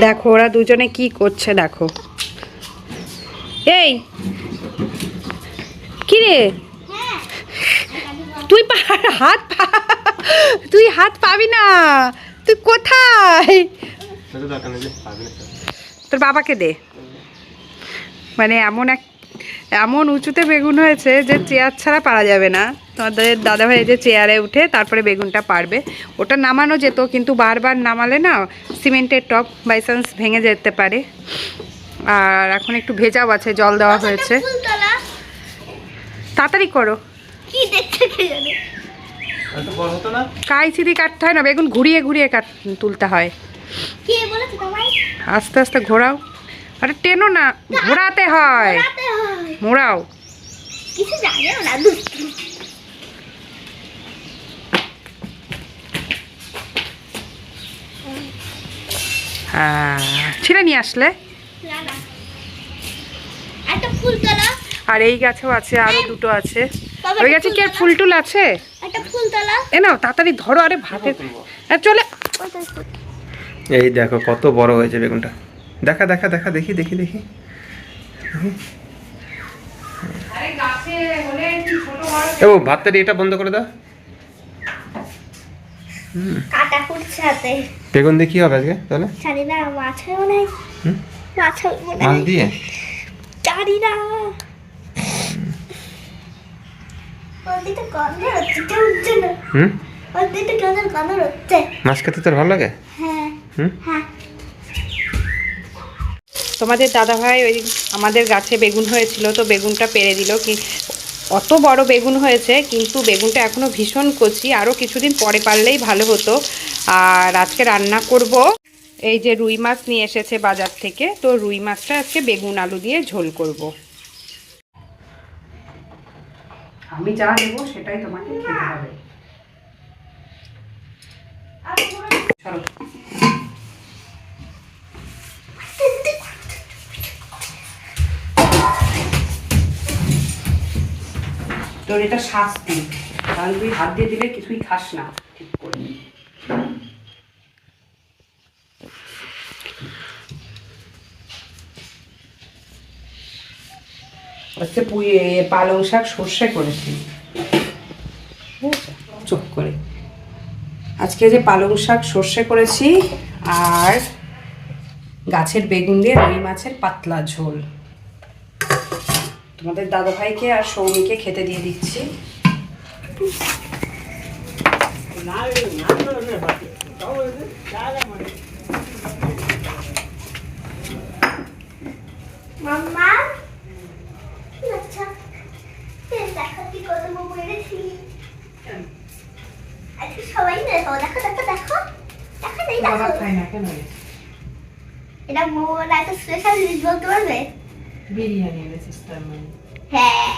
দেখো ওরা দুজনে কি করছে দেখো। এই! কি রে? তুই হাত পা- তুই হাত পাবি না। তুই কোথায়। তোর বাবাকে দে। মানে এমন এক এমন উঁচুতে বেগুন হয়েছে যে চেয়ার ছাড়া পারা যাবে না। তোমাদের দাদাভাই যে চেয়ারে উঠে তারপরে বেগুনটা পারবে ওটা নামানো যেত কিন্তু বারবার নামালে না সিমেন্টের টপ বাই চান্স ভেঙে যেতে পারে। আর এখন একটু ভেজাও আছে জল দেওয়া হয়েছে। তাড়াতাড়ি করো। কি দেখতে কে জানে? আর তো বড় হতো না? কাইচি দিয়ে কাটতে হয় না বেগুন ঘুরিয়ে ঘুরিয়ে কাট তুলতে হয়। আস্তে আস্তে ঘোরাও। আরে টেনো না ঘোরাতে হয়। হয়। মোড়াও। কিছু জানে না ছিঁড়ে নিয়ে আসলে? আর এই গাছেও আছে আরও দুটো আছে। ওই গাছে কি আর ফুল টুল আছে? এ নাও তাড়াতাড়ি ধরো আরে ভাতে চলে। এই দেখো কত বড় হয়েছে বেগুনটা। দেখা দেখা দেখা দেখি দেখি দেখি। ও ভাতটা এটা বন্ধ করে দাও। কাটা ফুটছে হাতে। বেগুন দিয়ে কি হবে আজকে তাহলে? জানি না মাছ হয় মনে হয়। মাছ হবে মনে মাছ দিয়ে? জানি না। মাছ খেতে তোর ভালো লাগে? হ্যাঁ। হ্যাঁ। তোমাদের দাদাভাই ওই আমাদের গাছে বেগুন হয়েছিল তো বেগুনটা পেরে দিল। কি অত বড় বেগুন হয়েছে কিন্তু বেগুনটা এখনও ভীষণ কচি। আরও কিছুদিন পরে পারলেই ভালো হতো। আর আজকে রান্না করব এই যে রুই মাছ নিয়ে এসেছে বাজার থেকে। তো রুই মাছটা আজকে বেগুন আলু দিয়ে ঝোল করব। আমি যা দেবো সেটাই তোমাকে খেতে হবে। তোর এটা শাস্তি। কারণ তুই হাত দিয়ে দিলে কিছুই খাস না। ঠিক করে হচ্ছে পুয়ে পালং শাক সর্ষে করেছি? চুপ করে আজকে যে পালং শাক সর্ষে করেছি আর গাছের বেগুন দিয়ে রুই মাছের পাতলা ঝোল তোমাদের দাদা ভাইকে আর সৌমিকে খেতে দিয়ে দিচ্ছি মাম্মা আচ্ছা এই দেখো কি কত বউ এনেছি আজকে সবাই দেখো দেখো দেখো দেখো দেখো এই বাবা খায় না কেন এটা মোবাইল স্পেশাল জিনিস বলতে পারবে বিরিয়ানি এনেছিস তার মানে? হ্যাঁ।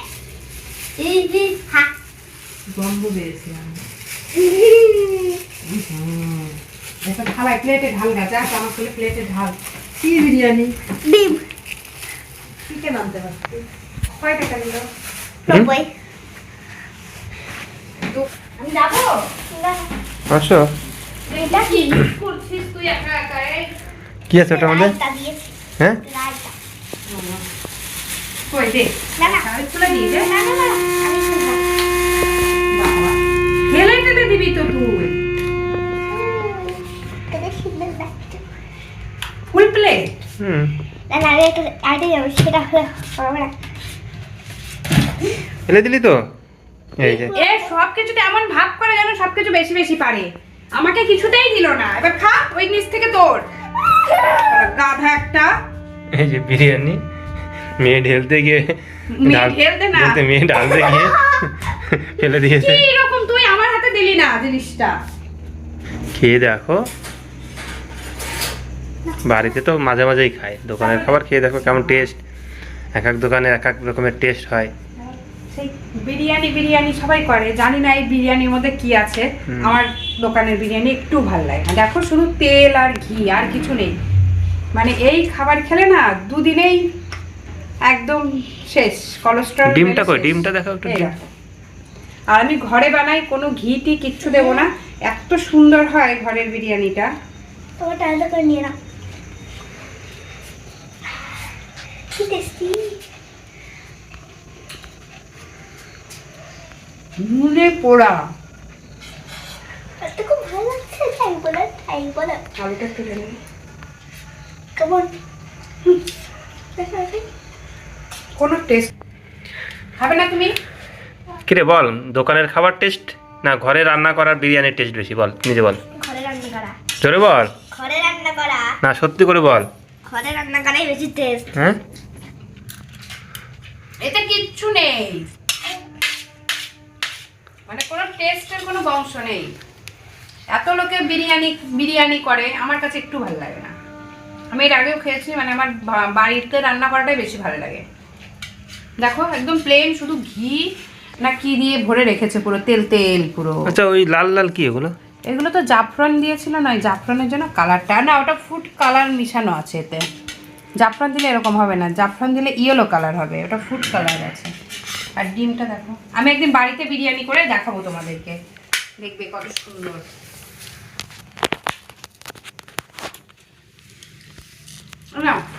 হা। প্লেটে ঢাল গাছ আস আমার ছেলে প্লেটে ঢাল। কি বিরিয়ানি? ডিম। চিকেন আনতে পারছি কয় টাকা নিল? নব্বই। আমি যাব? এটা কি? করছিস তুই একা একা কি আছে ওটার মধ্যে হ্যাঁ? কই দে? না না। তুলে দিয়ে দে। না না না আমি খাব। বাবা ফেলে টেলে দিবি তো তুই। উম, তোদের সুন্দর লাগছে। ফুল প্লেট হুম। না না আরে একটু আগে সেটা হলে হবে না। ফেলে দিলি তো? এই যে। এ সব কিছুতে এমন ভাব করে যেন সব কিছু বেশি বেশি পারে। আমাকে কিছুতেই দিল না। এবার খা ওই নিচ থেকে তোর গাধা একটা এই যে বিরিয়ানি মেয়ে ঢেলতে গিয়ে মেয়ে ঢেলতে না। মেয়ে ঢালতে গিয়ে ফেলে দিয়েছে। কি রকম তুই আমার হাতে দিলি না জিনিসটা? খেয়ে দেখো। বাড়িতে তো মাঝে মাঝেই খায়। দোকানের খাবার খেয়ে দেখো কেমন টেস্ট এক এক দোকানে এক এক রকমের টেস্ট হয়। সেই বিরিয়ানি বিরিয়ানি সবাই করে। জানি না এই বিরিয়ানির মধ্যে কি আছে। আমার দোকানের বিরিয়ানি একটু ভালো লাগে না। দেখো শুধু তেল আর ঘি আর কিছু নেই। মানে এই খাবার খেলে না দুদিনেই একদম শেষ কোলেস্ট্রল ডিমটা কই? ডিমটা দেখো একটু। আর আমি ঘরে বানাই কোনো ঘি টি কিচ্ছু দেবো না। এত সুন্দর হয় ঘরের বিরিয়ানিটা। তোমার টাইলটা করে নিয়ে নাও। কি টেস্টি নুনে পোড়া তো খুব ভালো লাগছে তাই বলে। তাই বলে আলুটা তুলে নেবে কেমন কোনো টেস্ট খাবে না তুমি? কিরে বল দোকানের খাবার টেস্ট না ঘরে রান্না করার বিরিয়ানির টেস্ট বেশি? বল নিজে বল। ঘরে রান্না করা। জোরে বল। ঘরে রান্না করা। না সত্যি করে বল। ঘরে রান্না করাই বেশি টেস্ট। হ্যাঁ? এতে কিচ্ছু নেই। মানে কোনো টেস্টের কোনো বংশ নেই। এত লোকে বিরিয়ানি বিরিয়ানি করে আমার কাছে একটু ভালো লাগে না। আমি এর আগেও খেয়েছি মানে আমার বাড়িতে রান্না করাটাই বেশি ভালো লাগে। দেখো একদম প্লেন শুধু ঘি না কি দিয়ে ভরে রেখেছে পুরো তেল তেল পুরো। আচ্ছা ওই লাল লাল কি এগুলো? এগুলো তো জাফরান দিয়েছিল না ওই জাফরানের জন্য কালারটা না ওটা ফুড কালার মিশানো আছে এতে। জাফরান দিলে এরকম হবে না জাফরান দিলে ইয়েলো কালার হবে ওটা ফুড কালার আছে। আর ডিমটা দেখো আমি একদিন বাড়িতে বিরিয়ানি করে দেখাবো তোমাদেরকে। দেখবে কত সুন্দর। নাও